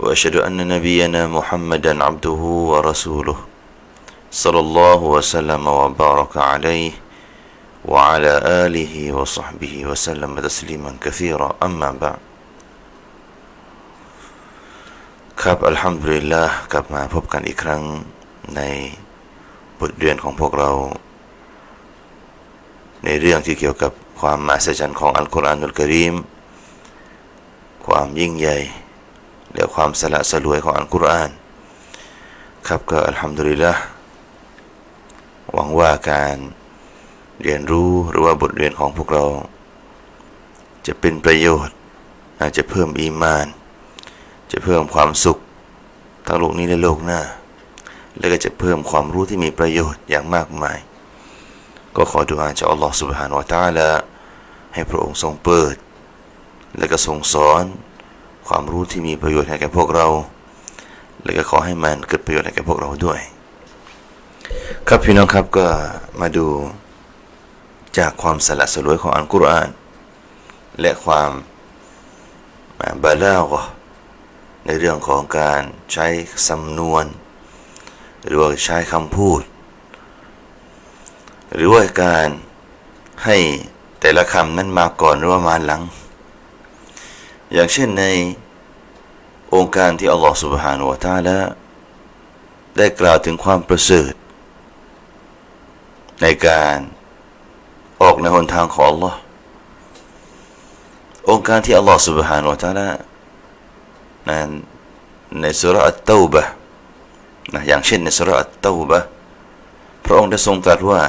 واشهد ان نبينا محمدا عبده ورسوله صلى الله وسلم وبارك عليه وعلى اله وصحبه وسلم تسليما كثيرا اما بعد ครับอัลฮัมดุลิลละกลับมาพบกันอีกครั้งในบทเรียนของพวกเรา ในเรื่องที่เกี่ยวกับความมหัศจรรย์ของอัลกุรอานุลกรีม ความยิ่งใหญ่ เหลือความสละสลวยของอัลกุรอาน ครับก็อัลฮัมดุลิลละหวังว่าการเรียนรู้หรือว่าบทเรียนของพวกเรา จะเป็นประโยชน์ อาจจะเพิ่มอีมาน จะเพิ่มความสุขทั้งโลกนี้และโลกหน้า และก็จะเพิ่มความรู้ที่มีประโยชน์อย่างมากมาย ก็ขอดูอาจากอัลลอฮฺสุบฮานวะตาละให้พระองค์ทรงเปิด และก็ทรงสอน ความรู้ที่มีประโยชน์ให้แก่พวกเรา และก็ขอให้มันเกิดประโยชน์ให้แก่พวกเราด้วย ครับพี่น้องครับก็มาดูจากความสละสลวยของอัลกุรอาน และความบาลากในเรื่องของการใช้สำนวน หรือว่าใช้คำพูด หรือว่าการให้แต่ละคำนั้นมาก่อนหรือว่ามาหลัง อย่างเช่นในองค์การที่อัลลอฮฺ سبحانه และ تعالى ได้กล่าวถึงความประเสริฐ ในการออกในหนทางของอัลลอฮ์องค์การที่อัลลอฮฺ سبحانه และ تعالى นั้นในสุรอัตเตาบะนะอย่างเช่นในสุรอัตเตาบะพระองค์ได้ทรงตรัสว่า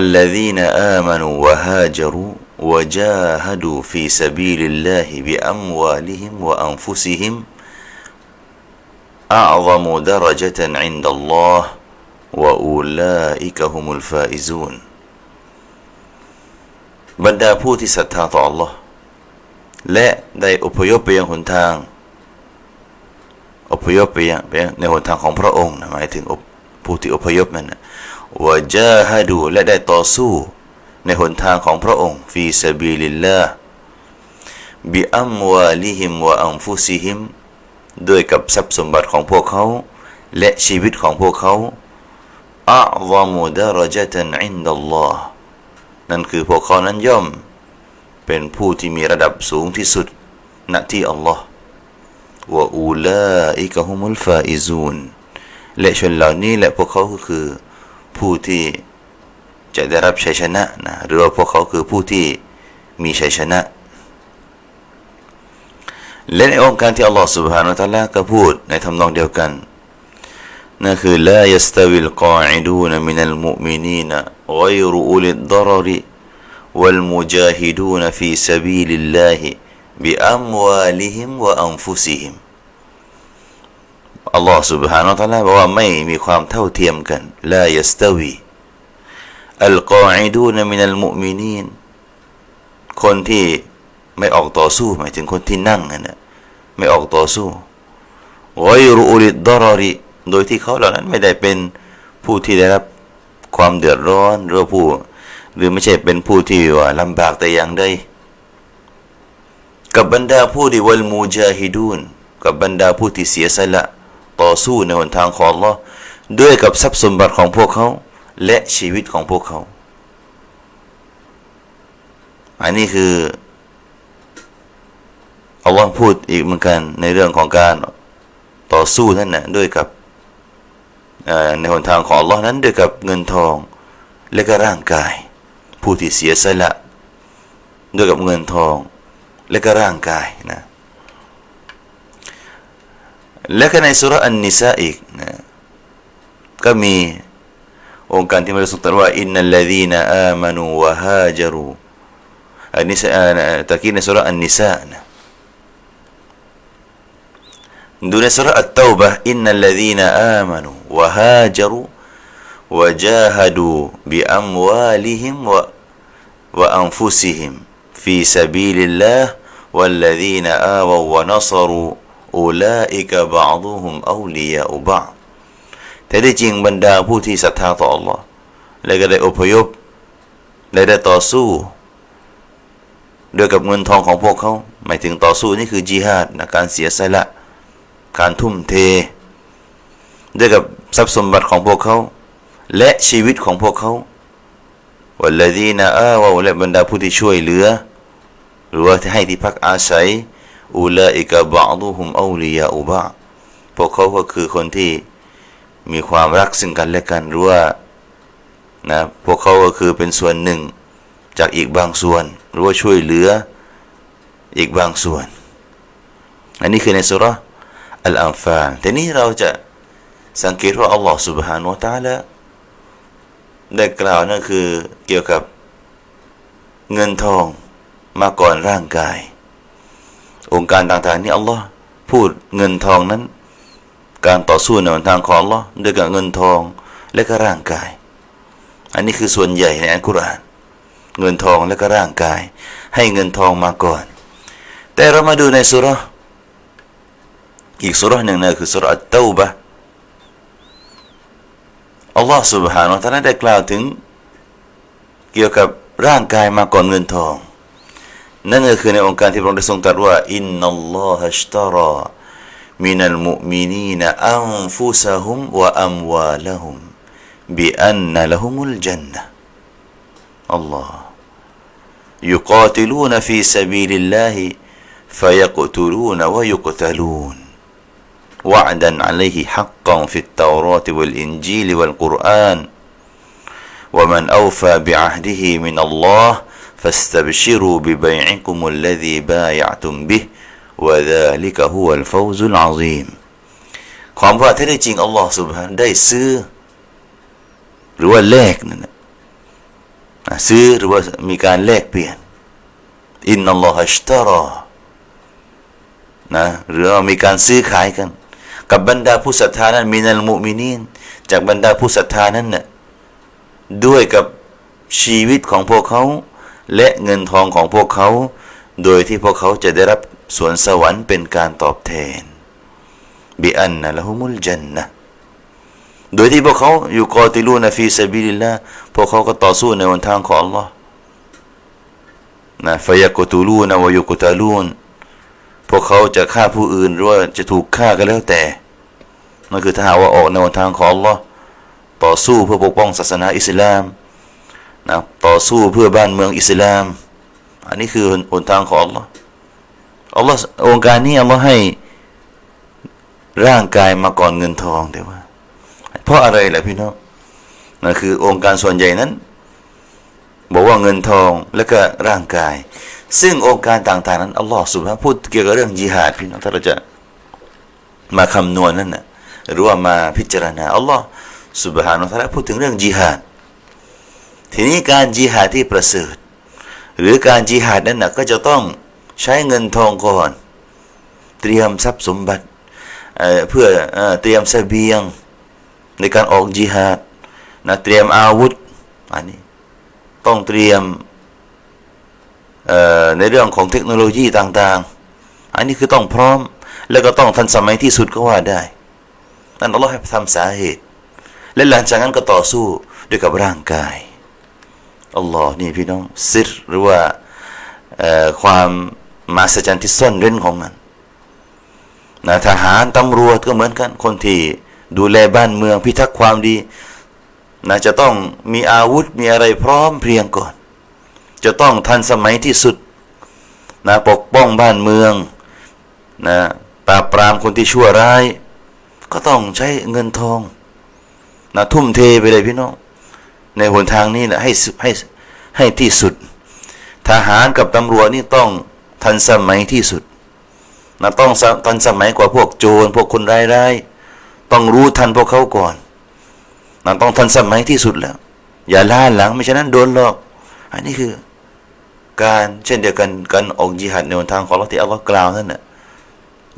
الذين آمنوا وهاجروا وجاهدوا في سبيل الله بأموالهم وأنفسهم أعظم درجة عند الله وأولئك هم الفائزون บรรดาผู้ที่ศรัทธาต่อ Allah และได้อพยพไปยังหนทาง อพยพไปยังในหนทางของพระองค์หมายถึงผู้ที่อพยพนั่นนะวะจาฮดูและได้ต่อสู้ ในหนทางของพระองค์ฟีซาบิลิลลาบิอัมวาลิฮิมวะอัมฟุซิฮิมด้วยกับทรัพย์สมบัติของพวกเขา และชีวิตของพวกเขาอัลลมุดารจตันอินดัลลอฮ์นั่นคือพวกเขานั้นย่อม เป็นผู้ที่มีระดับสูงที่สุดณที่อัลลอฮ์วะอูลาอิกะฮุมุลฟาอิซูนและชนเหล่านี้และพวกเขาก็คือผู้ที่ จะได้รับชัยชนะนะหรือว่าพวกเขาคือผู้ที่มีชัยชนะ และในองค์การที่อัลลอฮฺ سبحانه และ تعالى ก็พูดในทำนองเดียวกันนั่นคือ لا يستوي القاعدون من المؤمنين غير أولي الضرر والمجاهدون في سبيل الله بأموالهم وأنفسهم อัลลอฮ์ سبحانه และ تعالى บอกว่าไม่มีความเท่าเทียมกัน อัลกออิดูนมินัลมุมินีนคนที่ไม่ออกต่อสู้หมายถึงคนที่นั่งนะไม่ออกต่อสู้ไวรูอุลิดดรอริโดยที่เขาเหล่านั้นไม่ได้เป็นผู้ที่ได้รับความเดือดร้อนหรือผู้ หรือไม่ใช่เป็นผู้ที่ว่าลำบากแต่อย่างใดกับบรรดาผู้ที่วัลมูจาฮิดูนกับบรรดาผู้ที่เสียสละต่อสู้ในหนทางของ Allah ด้วยกับทรัพย์สมบัติของพวกเขา และชีวิตของพวกเขา อันนี้คืออัลลอฮ์พูดอีกเหมือนกันในเรื่องของการต่อสู้นั่นนะด้วยกับในหนทางของ Allah นั้นด้วยกับเงินทองและก็ร่างกาย ผู้ที่เสียสละ ด้วยกับเงินทองและก็ร่างกายนะและก็ในสุรอันนิสาอีกนะก็มี onkanti mari sultan wa innal ladhina amanu wa hajaru. Anisa takina surah دون سورة التوبة إن الذين آمنوا وهاجروا وجاهدوا بأموالهم و وأنفسهم في سبيل الله والذين آووا ونصروا أولئك بعضهم أولياء بعض แต่ที่จริงบรรดาผู้ที่ศรัทธาต่อ Allah และก็ได้อพยพและได้ต่อสู้ด้วยกับเงินทองของพวกเขาหมายถึงต่อสู้นี่คือจิฮาดนะการเสียสละ การทุ่มเท ด้วยกับทรัพย์สมบัติของพวกเขา และชีวิตของพวกเขาวัลลดีนาอาวะและบรรดาผู้ที่ช่วยเหลือ หรือว่าที่ให้ที่พักอาศัยอูลาอิกะบะดุฮุมอูลียาอุบะพวกเขาก็คือคนที่ มีความรักซึ่งกันและกันหรือว่านะพวกเขาก็คือเป็นส่วนหนึ่ง จากอีกบางส่วน หรือว่าช่วยเหลืออีกบางส่วน อันนี้คือในสุราอัลอัมฟาลทีนี้เราจะสังเกตว่าอัลลอฮ์ سبحانه และ تعالى ได้กล่าวนั่นคือเกี่ยวกับเงินทองมาก่อนร่างกาย องค์การต่างๆนี้อัลลอฮ์พูดเงินทองนั้น การต่อสู้ในหนทางของอัลลอฮ์ด้วยกับเงินทองและก็ร่างกาย อันนี้คือส่วนใหญ่ในอัลกุรอาน เงินทองและก็ร่างกาย ให้เงินทองมาก่อน แต่เรามาดูในสุราอีกสุราหนึ่งนะคือสุราอัตเตาบะอัลลอฮ์ سبحانه และ تعالى ได้กล่าวถึง เกี่ยวกับร่างกายมาก่อนเงินทอง นั่นก็คือในองค์การที่พระองค์ได้ทรงตรัสว่าอินนัลลอฮะชตารา من المؤمنين أنفسهم وأموالهم بأن لهم الجنة. الله. يقاتلون في سبيل الله فيقتلون ويقتلون. وعدا عليه حقا في التوراة والإنجيل والقرآن. ومن أوفى بعهده من الله فاستبشروا ببيعكم الذي بايعتم به وذلك هو الفوز العظيم ความว่าแท้จริงอัลลอฮ์ سبحانه ได้ซื้อ หรือว่าแลกนั่นนะซื้อหรือว่ามีการแลกเปลี่ยนอินนัลลอฮฺชตารอนะหรือว่ามีการซื้อขายกัน กับบรรดาผู้ศรัทธานั้นมีนัลมุมินีนจากบรรดาผู้ศรัทธานั้นน่ะด้วยกับชีวิตของพวกเขา และเงินทองของพวกเขา โดยที่พวกเขาจะได้รับ สวนสวรรค์เป็นการตอบแทนบิอันนะละฮุมุลจันนะโดยที่พวกเขาอยู่กอติลูนฟีซาบิลิลละพวกเขาก็ต่อสู้ในหนทางของ Allah นะฟยกตูลูนวยุกตาลูนพวกเขาจะฆ่าผู้อื่นหรือว่าจะถูกฆ่าก็แล้วแต่นั่นคือถ้าหาว่าออกในหนทางของ Allah ต่อสู้เพื่อปกป้องศาสนาอิสลามนะต่อสู้เพื่อบ้านเมืองอิสลาม อันนี้คือหนทางของ Allah Allah องค์การนี้ Allah ให้ร่างกายมาก่อนเงินทองแต่ว่า เพราะอะไรล่ะพี่น้องนั่นคือองค์การส่วนใหญ่นั้น บอกว่าเงินทองและก็ร่างกาย ซึ่งองค์การต่างๆนั้นอัลลอฮฺสุบฮาพูดเกี่ยวกับเรื่องจิฮาดพี่น้องถ้าเราจะมาคำนวณนั่นนะหรือว่ามาพิจารณาอัลลอฮฺสุบฮานุตะลาพูดถึงเรื่องจิฮาดทีนี้การจิฮาดที่ประเสริฐ หรือการจิฮาดนั้นนะก็จะต้อง ใช้เงินทองก่อน เตรียมทรัพย์สมบัติเเพื่อเอเตรียมเสบียงในการออกจิฮาดนะเตรียมอาวุธอันนี้ต้องเตรียมในเรื่องของเทคโนโลยีต่างๆ อันนี้คือต้องพร้อม แล้วก็ต้องทันสมัยที่สุดก็ว่าได้นั่นอัลลอฮ์ให้ทำสาเหตุ และหลังจากนั้นก็ต่อสู้ด้วยกับร่างกายอัลลอฮ์นี่พี่น้องซิรหรือว่าความ มาสจันที่ซ่อนเร้นของมันนะทหารตำรวจก็เหมือนกัน คนที่ดูแลบ้านเมืองพิทักษ์ความดีนะจะต้องมีอาวุธมีอะไรพร้อมเพรียงก่อน จะต้องทันสมัยที่สุดนะปกป้องบ้านเมืองนะปราบปรามคนที่ชั่วร้าย ก็ต้องใช้เงินทองนะทุ่มเทไปเลยพี่น้อง ในหนทางนี้นะให้ให้ให้ที่สุด ทหารกับตำรวจนี่ต้อง ทันสมัยที่สุดนะต้องทันสมัยกว่าพวกโจรพวกคนร้ายๆต้องรู้ทันพวกเขาก่อนมันต้องทันสมัยที่สุดแล้ว อย่าล่าหลังไม่ฉะนั้นโดนหลอก อันนี้คือ การเช่นเดียวกันการออกจิฮัดในทางของเราที่อัลลอฮ์กล่าวนั่นน่ะ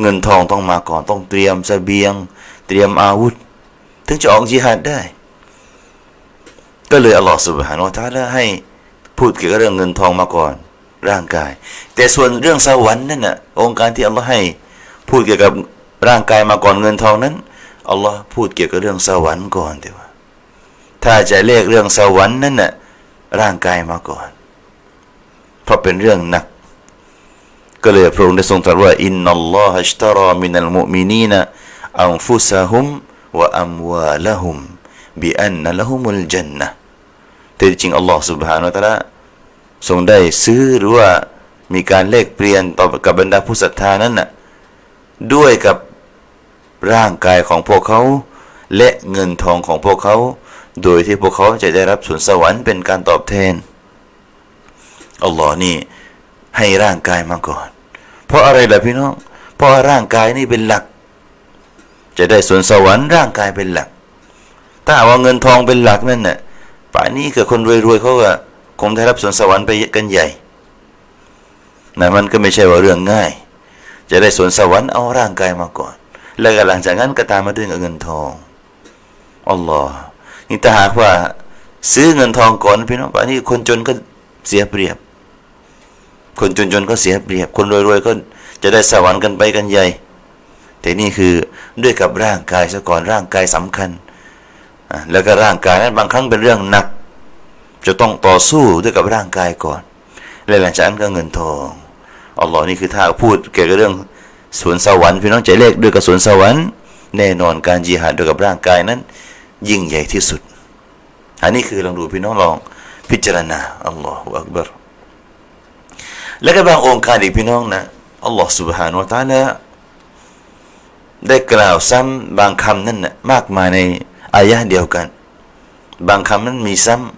เงินทองต้องมาก่อนต้องเตรียมเสบียง เตรียมอาวุธ ถึงจะออกจิฮาดได้ ก็เลยอัลลอฮฺสุบฮานอัลตะอาลาให้พูดเกี่ยวกับเรื่องเงินทองมาก่อน ร่างกาย แต่ส่วนเรื่องสวรรค์นั่นน่ะองค์การที่อัลลอฮ์ให้ พูดเกี่ยวกับร่างกายมาก่อนเงินทองนั้นอัลลอฮ์พูดเกี่ยวกับเรื่องสวรรค์ก่อนดีว่า ถ้าจะเรียกเรื่องสวรรค์นั่นน่ะร่างกายมาก่อน เพราะเป็นเรื่องหนัก ก็เลยพระองค์ได้ทรงตรัสว่าอินนัลลอฮฺอัชตารามินัลมุมินีนอันฟุซะฮุมวะอัมวาละฮุมบิอันนละฮุมุลจันนะแต่จริงอัลลอฮฺ سبحانه และ تعالى ทรงได้ซื้อหรือว่ามีการเลขเปลี่ยนต่อกับบรรดาผู้ศรัทธานั้นน่ะด้วยกับร่างกายของพวกเขา และเงินทองของพวกเขา โดยที่พวกเขาจะได้รับส่วนสวรรค์เป็นการตอบแทนอัลลอฮ์นี่ให้ร่างกายมาก่อน เพราะอะไรล่ะพี่น้อง เพราะร่างกายนี่เป็นหลัก จะได้ส่วนสวรรค์ร่างกายเป็นหลัก ถ้าว่าเงินทองเป็นหลักนั่นน่ะป่านนี้กับคนรวยๆเขาก็ คงได้รับส่วนสวรรค์ไปกันใหญ่นะมันก็ไม่ใช่ว่าเรื่องง่าย จะได้ส่วนสวรรค์เอาร่างกายมาก่อน แล้วก็หลังจากนั้นก็ตามมาด้วยเงินทองอัลลอฮ์นี่ถ้าหากว่าซื้อเงินทองก่อนพี่น้องป่านี้คนจนก็เสียเปรียบ คนจนๆก็เสียเปรียบ คนรวยๆก็จะได้สวรรค์กันไปกันใหญ่ แต่นี่คือด้วยกับร่างกายซะก่อนร่างกายสำคัญ แล้วก็ร่างกายนั้นบางครั้งเป็นเรื่องหนัก จะต้องต่อสู้ด้วยกับร่างกายก่อน และหลังจากนั้นก็เงินทองอัลลอฮ์นี่คือถ้าพูดเกี่ยวกับเรื่องสวนสวรรค์พี่น้องใจเลขด้วยกับสวนสวรรค์แน่นอนการจิหาดด้วยกับร่างกายนั้น ยิ่งใหญ่ที่สุด อันนี้คือลองดูพี่น้องลองพิจารณาอัลลอฮฺอักบารและก็บางองค์การอีกพี่น้องนะอัลลอฮฺ سبحانه และ تعالى ได้กล่าวซ้ำบางคำนั่นนะมากมายในอายะห์เดียวกัน บางคำนั้นมีซ้ำ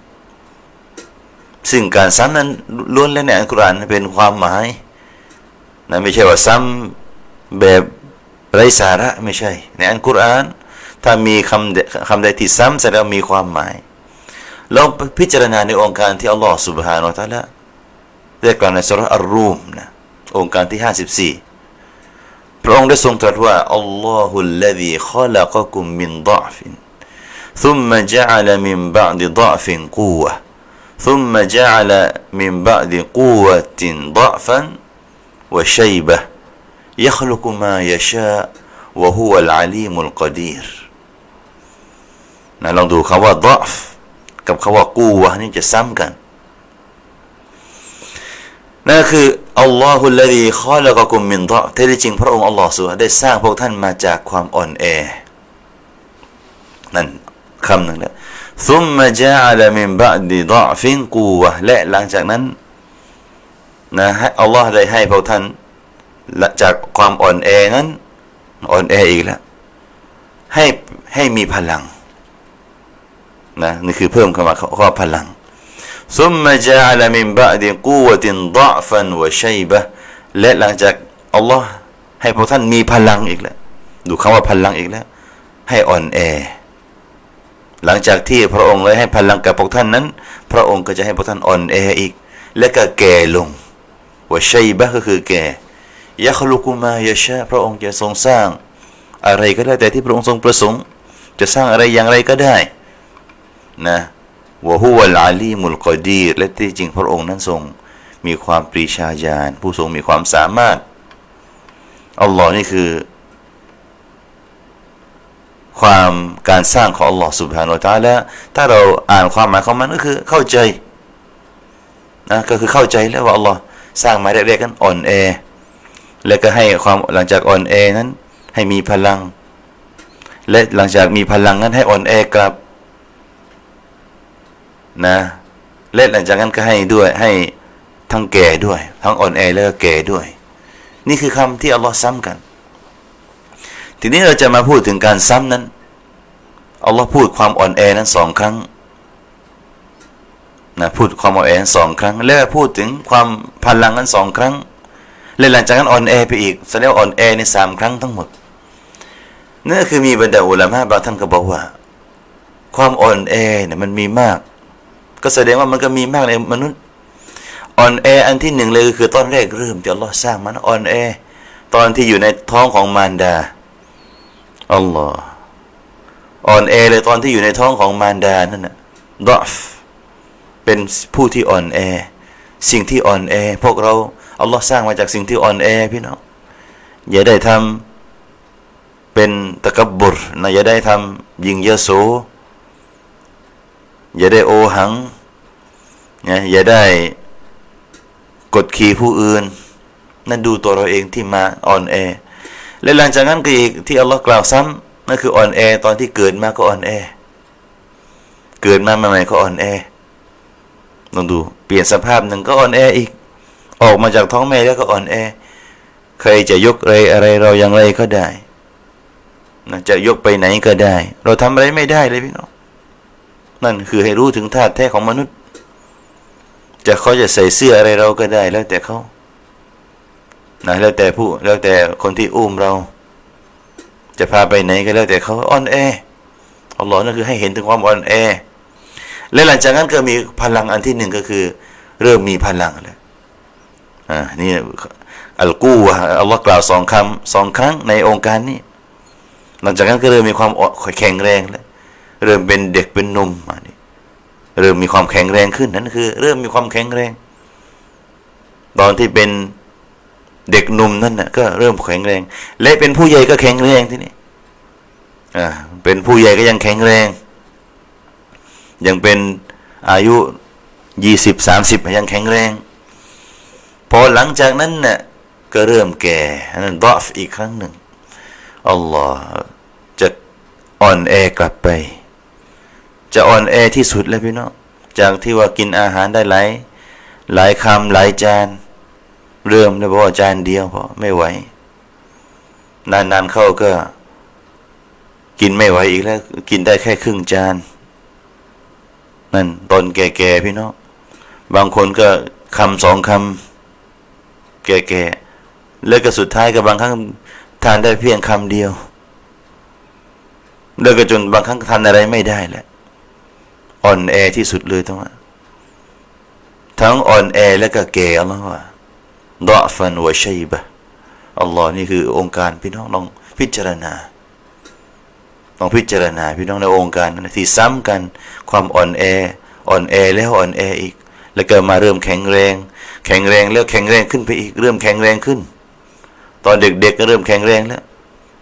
ซึ่งการซ้ำนั้นล้วนแล้วในอัลกุรอานเป็นความหมายนะไม่ใช่ว่าซ้ำแบบไร้สาระไม่ใช่ ในอัลกุรอาน ถ้ามีคำคำใดที่ซ้ำแสดงว่ามีความหมายเราพิจารณาในองค์การที่อัลลอฮฺ سبحانه และ تعالى ได้กล่าวในสุรอัลรูมนะองค์การที่ 54 พระองค์ได้ทรงตรัสว่าอัลลอฮุลลซีขอลักกุมมินดะฟิน ثم جعل من بعد ضعف قوة ثم جعل من بعد قوة ضعفا وشيبة يخلق ما يشاء وهو العليم القدير นะลองดูคำว่า ضعف กับคำว่ากูวะนี่จะซ้ำกัน นั่นคืออัลลอฮุลลดีขอละกกุมมินดะแท้ที่จริงพระองค์อัลลอฮฺสุบฮาได้สร้างพวกท่านมาจากความอ่อนแอ นั่นคำหนึ่งแล้ว ซุมมาจาอัลมิมบะดีดอฟิงกูวะและหลังจากนั้นนะให้อัลลอฮ์ได้ให้พวกท่านจากความอ่อนแอนั้น อ่อนแออีกแล้วให้ให้มีพลังนะนี่คือเพิ่มเข้ามาข้อพลังซุมมาจาอัลมิมบะดีกูวะตินดอฟันวะชัยบะและหลังจากอัลลอฮ์ให้พวกท่านมีพลังอีกแล้วดูคำว่าพลังอีกแล้ว ให้อ่อนแอ หลังจากที่พระองค์ได้ให้พลังกับพวกท่านนั้น พระองค์ก็จะให้พวกท่านอ่อนแออีก และก็แก่ลงว่าชัยบะก็คือแก่ยะคลุกุมายะชาพระองค์จะทรงสร้าง อะไรก็ได้แต่ที่พระองค์ทรงประสงค์ จะสร้างอะไรอย่างไรก็ได้นะวะฮุวะลอาลีมุลกอดีรและที่จริงพระองค์นั้นทรงมีความปรีชาญาณผู้ทรงมีความสามารถอัลลอฮ์นี่คือ ความการสร้างของอัลลอฮ์สุบฮานาอัลตะแล้วถ้าเราอ่านความหมายของมันก็คือเข้าใจนะก็คือเข้าใจแล้วว่าอัลลอฮ์สร้างมาเรียกๆกันอ่อนแอ แล้วก็ให้ความหลังจากอ่อนแอนั้น ให้มีพลัง และหลังจากมีพลังนั้นให้อ่อนแอกลับนะและหลังจากนั้นก็ให้ด้วยให้ทั้งแก่ด้วย ทั้งอ่อนแอแล้วก็แก่ด้วย นี่คือคำที่อัลลอฮ์ซ้ำกัน ทีนี้เราจะมาพูดถึงการซ้ำนั้นอัลลอฮ์พูดความอ่อนแอนั้นสองครั้งนะพูดความอ่อนแอสองครั้ง แล้วพูดถึงความพลังนั้นสองครั้ง และหลังจากนั้นอ่อนแอไปอีกแสดงอ่อนแอในสามครั้งทั้งหมดนั่นคือมีบรรดาอุลามะบางท่านก็บอกว่า ความอ่อนแอเนี่ยมันมีมาก ก็แสดงว่ามันก็มีมากในมนุษย์อ่อนแออันที่หนึ่งเลยคือตอนแรกเริ่มที่อัลลอฮ์สร้างมันอ่อนแอตอนที่อยู่ในท้องของมารดา อัลลอฮ์อ่อนแอเลยตอนที่อยู่ในท้องของมารดานั่นน่ะดอฟเป็นผู้ที่อ่อนแอ สิ่งที่อ่อนแอ พวกเราอัลลอฮ์สร้างมาจากสิ่งที่อ่อนแอพี่น้องอย่าได้ทำเป็นตะกบบุรนะอย่าได้ทำยิงเยโสอย่าได้โอหังนะอย่าได้กดขี่ผู้อื่น นั่นดูตัวเราเองที่มาอ่อนแอ และหลังจากนั้นก็อีกที่อัลลอฮ์กล่าวซ้ำนั่นคืออ่อนแอตอนที่เกิดมาก็อ่อนแอ เกิดมาใหม่ๆก็อ่อนแอลองดูเปลี่ยนสภาพหนึ่งก็อ่อนแออีก ออกมาจากท้องแม่แล้วก็อ่อนแอ ใครจะยกอะไรอะไรเราอย่างไรก็ได้นะจะยกไปไหนก็ได้ เราทำอะไรไม่ได้เลยพี่น้องนั่นคือให้รู้ถึงธาตุแท้ของมนุษย์ จะเขาจะใส่เสื้ออะไรเราก็ได้แล้วแต่เขา นะแล้วแต่ผู้แล้วแต่คนที่อุ้มเรา จะพาไปไหนก็แล้วแต่เขาอ่อนแออัลลอฮ์นั่นคือให้เห็นถึงความอ่อนแอ และหลังจากนั้นก็มีพลังอันที่หนึ่งก็คือ เริ่มมีพลังแล้วอ่านี่อัลกูวะอัลลอฮ์กล่าวสองคำสองครั้งในองค์การนี้ หลังจากนั้นก็เริ่มมีความแข็งแรงแล้วเริ่มเป็นเด็กเป็นหนุ่มมานี่เริ่มมีความแข็งแรงขึ้นนั่นคือ เริ่มมีความแข็งแรง ตอนที่เป็น เด็กหนุ่มนั่นน่ะก็เริ่มแข็งแรง และเป็นผู้ใหญ่ก็แข็งแรงที่นี่อ่าเป็นผู้ใหญ่ก็ยังแข็งแรง ยังเป็นอายุยี่สิบสามสิบยังแข็งแรง พอหลังจากนั้นน่ะก็เริ่มแก่นั่นดอฟอีกครั้งหนึ่งอัลลอฮ์จะอ่อนแอกลับไป จะอ่อนแอที่สุดเลยพี่น้องจากที่ว่ากินอาหารได้หลายหลายคำหลายจาน เริ่มเลยบอกว่าจานเดียวพอไม่ไหว นานๆเข้าก็ กินไม่ไหวอีกแล้ว กินได้แค่ครึ่งจาน นั่นตอนแก่ๆพี่น้องบางคนก็คำสองคำแก่ๆแล้วก็สุดท้ายก็บางครั้งทานได้เพียงคำเดียว แล้วก็จนบางครั้งทานอะไรไม่ได้แหละอ่อนแอที่สุดเลยทั้งนั้นทั้งอ่อนแอและก็แก่อัลลอฮ์ว่า ดอฟันวะชัยบะอัลลอฮ์นี่คือองค์การพี่น้องลองพิจารณาลองพิจารณาพี่น้องในองค์การนะที่ซ้ำกันความอ่อนแออ่อนแอแล้วอ่อนแออีก แล้วก็มาเริ่มแข็งแรง แข็งแรงแล้วแข็งแรงขึ้นไปอีก เริ่มแข็งแรงขึ้น ตอนเด็กๆก็เริ่มแข็งแรงแล้ว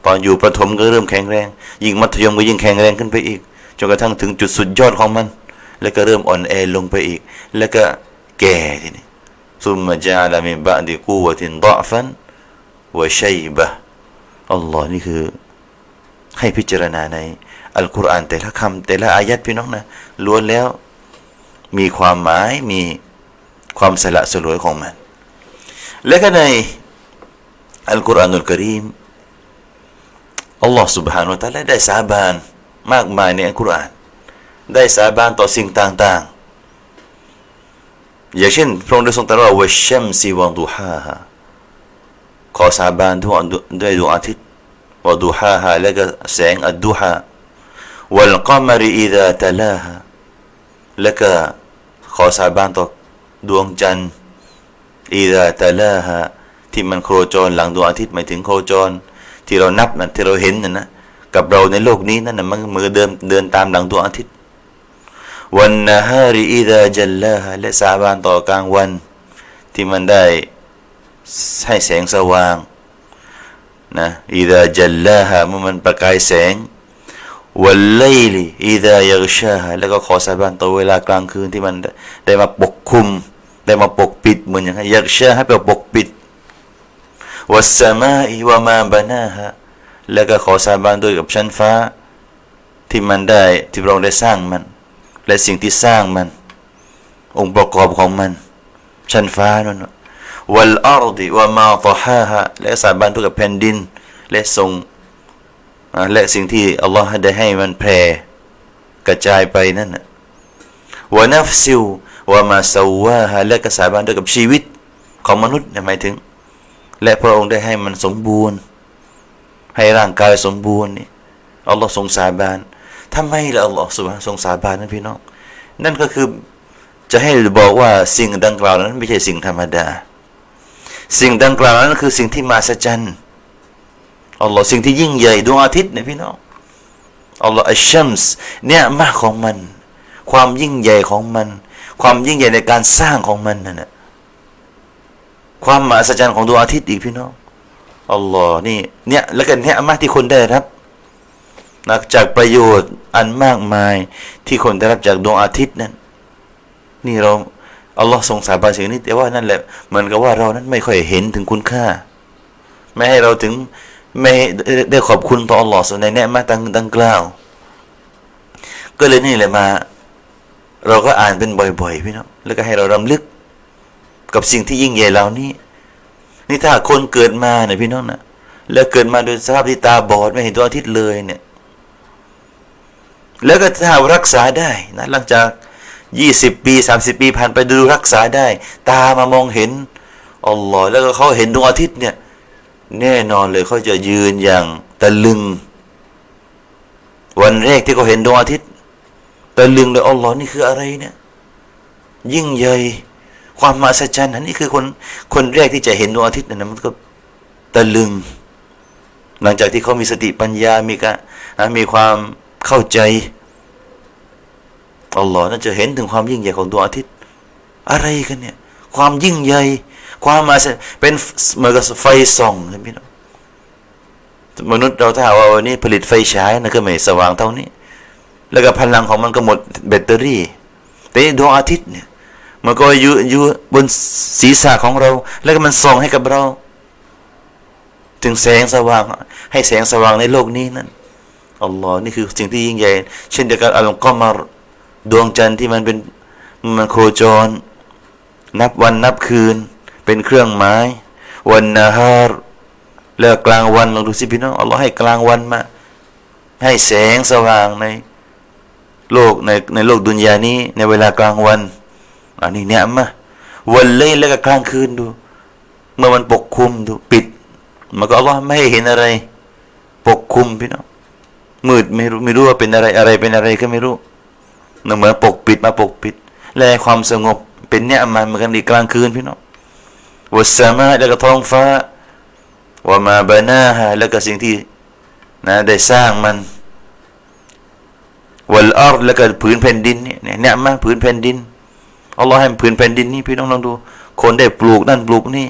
ตอนอยู่ประถมก็เริ่มแข็งแรง ยิ่งมัธยมก็ยิ่งแข็งแรงขึ้นไปอีกจนกระทั่งถึงจุดสุดยอดของมัน แล้วก็เริ่มอ่อนแอลงไปอีก แล้วก็แก่ทีนี้ ซุมมาจาลามิบะดิกูวะตินดอฟันวะชัยบะอัลลอฮ์นี่คือ ให้พิจารณาในอัลกุรอานแต่ละคำแต่ละอายัดพี่น้องนะล้วนแล้ว มีความหมายมีความสละสลวยของมัน และก็ในอัลกุรอานุลกรีมอัลลอฮ์ سبحانه และ تعالى ได้สาบานมากมายในอัลกุรอาน ได้สาบานต่อสิ่งต่างๆ อย่างเช่นพระองค์ได้ทรงตรัสว่าวัชชัมซีวะดูฮาฮาขอสาบานด้วยดวงอาทิตย์วะดูฮาฮาและก็แสงอัดดูฮาวัลกอมรีอิดะตะลาฮาและก็ขอสาบานต่อดวงจันทร์อิดะตะลาฮาที่มันโคจรหลังดวงอาทิตย์หมายถึงโคจร ที่เรานับนะที่เราเห็นนะนะกับเราในโลกนี้นั่นนะมันมือเดินเดินตามหลังดวงอาทิตย์ วันนาฮารีอิดะจัลลาฮะและสาบานต่อกลางวัน ที่มันได้ให้แสงสว่างนะอิดะจัลลาฮเมื่อมันประกายแสงวันไลลีอิดะยักชาฮะแล้วก็ขอสาบานต่อเวลากลางคืนที่มันได้มาปกคุม ได้มาปกปิดเหมือนอย่างยักชาให้ไปปกปิดวัสมาอิวะมาบานาฮะแล้วก็ขอสาบานด้วยกับชั้นฟ้า ที่มันได้ที่เราได้สร้างมัน และสิ่งที่สร้างมัน องค์ประกอบของมัน ชั้นฟ้านั่นวัลอารดิวะมาตฮาฮะและสาบานด้วยกับแผ่นดิน และทรงและสิ่งที่อัลลอฮ์ได้ให้มันแผ่กระจายไปนั่นวะนัฟซิววะมาซาวาฮะและก็สาบานด้วยกับชีวิตของมนุษย์หมายถึง และพระองค์ได้ให้มันสมบูรณ์ ให้ร่างกายสมบูรณ์นี่อัลลอฮ์ทรงสาบาน ทำไมล่ะอัลลอฮ์สุบฮาทรงสาบานนะพี่น้อง นั่นก็คือจะให้บอกว่าสิ่งดังกล่าวนั้นไม่ใช่สิ่งธรรมดา สิ่งดังกล่าวนั้นคือสิ่งที่มาสัจจันอัลลอฮ์สิ่งที่ยิ่งใหญ่ดวงอาทิตย์เนี่ยพี่น้องอัลลอฮ์อัชชัมส์เนี่ยมากของมัน ความยิ่งใหญ่ของมัน ความยิ่งใหญ่ในการสร้างของมันนั่นแหละความมหัศจรรย์ของดวงอาทิตย์อีกพี่น้องอัลลอฮ์นี่เนี่ยแล้วกันเนี่ยมากที่คนได้รับ นักจากประโยชน์อันมากมายที่คนได้รับจากดวงอาทิตย์นั้น นี่เราอัลลอฮ์ทรงสาบานสิ่งนี้แต่ว่านั่นแหละเหมือนกับว่าเรานั้นไม่ค่อยเห็นถึงคุณค่า ไม่ให้เราถึงไม่ได้ขอบคุณต่ออัลลอฮ์สนในแนะมาดังดังกล่าว ก็เลยนี่แหละมา เราก็อ่านเป็นบ่อยๆพี่น้องแล้วก็ให้เรารำลึกกับสิ่งที่ยิ่งใหญ่เหล่านี้นี่ถ้าคนเกิดมาเนี่ยพี่น้องนะแล้วเกิดมาโดยสภาพที่ตาบอดไม่เห็นดวงอาทิตย์เลยเนี่ย แล้วก็ถ้ารักษาได้นะหลังจากยี่สิบปีสามสิบปีผ่านไปดูรักษาได้ ตามามองเห็นอัลลอฮ์แล้วก็เขาเห็นดวงอาทิตย์เนี่ย แน่นอนเลยเขาจะยืนอย่างตะลึง วันแรกที่เขาเห็นดวงอาทิตย์ตะลึงเลยอัลลอฮ์นี่คืออะไรเนี่ย ยิ่งใหญ่ความมหัศจรรย์อันนี้คือคนคนแรกที่จะเห็นดวงอาทิตย์นั่นนะมันก็ตะลึง หลังจากที่เขามีสติปัญญามีการมีความ เข้าใจอัลลอฮ์น่าจะเห็นถึงความยิ่งใหญ่ของดวงอาทิตย์ อะไรกันเนี่ย ความยิ่งใหญ่ ความมาเป็นเหมือนกับไฟส่องนะพี่น้องมนุษย์เราถ้าว่าวันนี้ผลิตไฟฉายนะก็ไม่สว่างเท่านี้ แล้วก็พลังของมันก็หมดแบตเตอรี่แต่ดวงอาทิตย์เนี่ยมันก็อยู่อยู่บนศีรษะของเรา แล้วก็มันส่องให้กับเรา ถึงแสงสว่าง ให้แสงสว่างในโลกนี้นั่น อัลลอฮ์นี่คือสิ่งที่ยิ่งใหญ่ เช่นเดียวกับอัลกอมารดวงจันทร์ที่มันเป็นมันโคจร นับวันนับคืน เป็นเครื่องหมาย วันนาฮาร์เลิกกลางวันลองดูสิพี่น้องอัลลอฮ์ให้กลางวันมา ให้แสงสว่างในโลกในในโลกดุนยานี้ ในเวลากลางวัน อันนี้เนี่ยมาวันเลยแล้วก็กลางคืนดู เมื่อมันปกคลุมดูปิด มันก็อัลลอฮ์ไม่ให้เห็นอะไร ปกคลุมพี่น้อง มืดไม่รู้ไม่รู้ว่าเป็นอะไรอะไรเป็นอะไรก็ไม่รู้นเหมือนปกปิดมาปกปิด และความสงบเป็นเนี่ยมันเหมือนกันอีกกลางคืนพี่น้องวัสมาแล้วก็ท้องฟ้าว่ามาบานาฮะแล้วก็สิ่งที่นะได้สร้างมันวัลอาร์แล้วก็ผืนแผ่นดินเนี่ยเนี่ยมาผืนแผ่นดินอัลลอฮ์ให้ผืนแผ่นดินนี่พี่น้องลองดู คนได้ปลูกนั่นปลูกนี่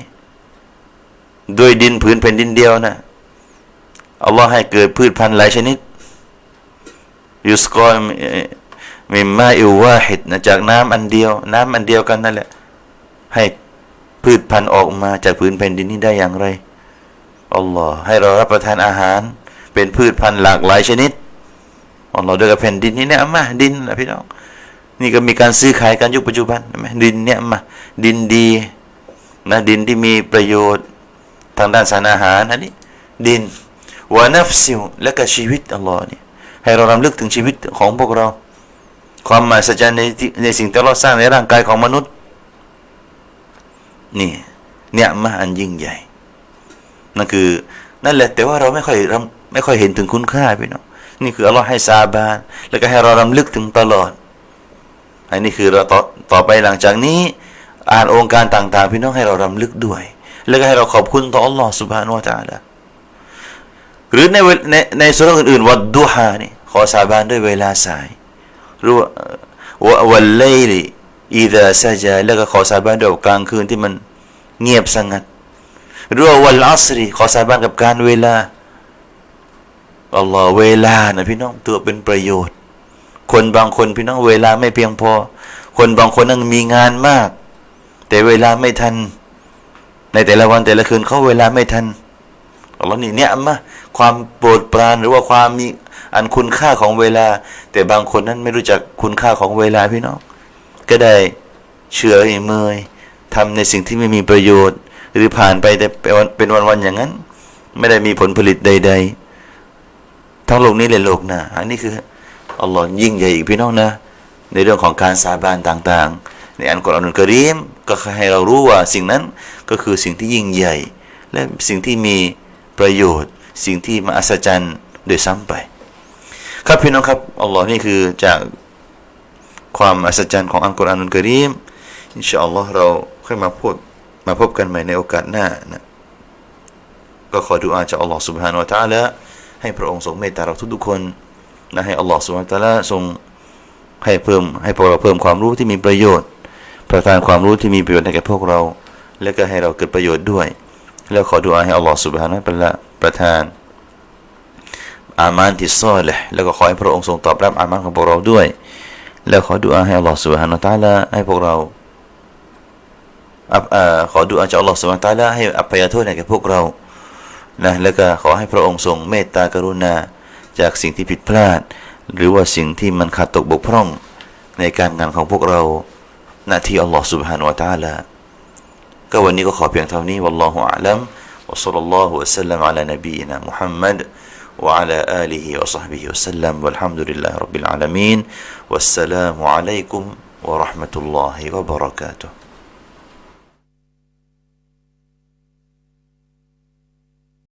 โดยดินผืนแผ่นดินเดียวนะอัลลอฮ์ให้เกิดพืชพันธุ์หลายชนิด ยุสกอมิมมาอิววาฮิดนะจากน้ำอันเดียว น้ำอันเดียวกันนั่นแหละ ให้พืชพันธุ์ออกมาจากพื้นแผ่นดินนี้ได้อย่างไรอัลลอฮ์ให้เรารับประทานอาหาร เป็นพืชพันธุ์หลากหลายชนิดอัลลอฮ์ด้วยกับแผ่นดินนี้เนี่ยมาดินนะพี่น้องนี่ก็มีการซื้อขายกันยุคปัจจุบันไหมดินเนี่ยมาดินดีนะดินที่มีประโยชน์ทางด้านสารอาหารอันนี้ ดินวานัฟซิลและก็ชีวิตอัลลอฮ์เนี่ย ให้เรารำลึกถึงชีวิตของพวกเรา ความมหัศจรรย์ในในสิ่งที่เราสร้างในร่างกายของมนุษย์นี่เนี่ยมาอันยิ่งใหญ่นั่นคือนั่นแหละแต่ว่าเราไม่ค่อยไม่ค่อยเห็นถึงคุณค่าพี่น้องนี่คืออัลลอฮ์ให้ซาบาน แล้วก็ให้เรารำลึกถึงตลอดอันนี้คือเราต่อต่อไปหลังจากนี้ อ่านองค์การต่าง ๆ พี่น้องให้เรารำลึกด้วย แล้วก็ให้เราขอบคุณต่ออัลลอฮ์สุบฮานุวะตาลา หรือในในในสุรอื่นๆวัดดุฮานี่ขอสาบานด้วยเวลาสายรู้ว่าวันเลลีอีดาซาจาแล้วก็ขอสาบานด้วยกลางคืนที่มันเงียบสงัดรู้ว่าวันอัสรีขอสาบานกับการเวลาอัลลอฮ์เวลานะพี่น้องตัวเป็นประโยชน์ คนบางคนพี่น้องเวลาไม่เพียงพอ คนบางคนนั่งมีงานมาก แต่เวลาไม่ทัน ในแต่ละวันแต่ละคืนเขาเวลาไม่ทัน อัลลอฮ์นี่เนี่ยมาความโปรดปรานหรือว่าความมีอันคุณค่าของเวลา แต่บางคนนั้นไม่รู้จักคุณค่าของเวลาพี่น้อง ก็ได้เชื่อเมยทำในสิ่งที่ไม่มีประโยชน์ หรือผ่านไปแต่เป็นวันๆอย่างนั้น ไม่ได้มีผลผลิตใด ๆ ทั้งโลกนี้และโลกหน้าอันนี้คืออัลลอฮ์ยิ่งใหญ่อีกพี่น้องนะ ในเรื่องของการสาบานต่างๆ ในอันกุรอานกรีมก็ให้เรารู้ว่าสิ่งนั้นก็คือสิ่งที่ยิ่งใหญ่ และสิ่งที่มี ประโยชน์ สิ่งที่มาอัศจรรย์โดยซ้ำไปครับพี่น้องครับอัลลอฮ์นี่คือจากความอัศจรรย์ของอัลกุรอานอุลกรีมอินชาอัลลอฮ์เราค่อยมาพูดมาพบกันใหม่ในโอกาสหน้านะ ก็ขอดุอาจากอัลลอฮ์ سبحانه และ تعالى ให้พระองค์ทรงเมตตาเราทุกๆคนนะให้อัลลอฮ์ سبحانه และ تعالى ทรงให้เพิ่มให้พวกเราเพิ่มความรู้ที่มีประโยชน์ ประทานความรู้ที่มีประโยชน์ให้แก่พวกเรา และก็ให้เราเกิดประโยชน์ด้วย แล้วขอดุอาให้อัลลอฮ์ سبحانه และ تعالى ประทาน อามานที่ซอเลยแล้วก็ขอให้พระองค์ทรงตอบรับอามานของพวกเราด้วย แล้วขอดุอาให้อัลลอฮ์ سبحانه และ تعالى ให้พวกเราอับเอ่อขอดุอาจากอัลลอฮ์ سبحانه และ تعالى ให้อภัยโทษให้แก่พวกเรานะแล้วก็ขอให้พระองค์ทรงเมตตากรุณาจากสิ่งที่ผิดพลาด หรือว่าสิ่งที่มันขาดตกบกพร่อง ในการงานของพวกเราหน้าที่อัลลอฮ์ سبحانه และ تعالى ก็วันนี้ก็ขอเพียงเท่านี้ والله أعلم وصلى الله وسلم على نبينا محمد وعلى آله وصحبه وسلم والحمد لله رب العالمين والسلام عليكم ورحمة الله وبركاته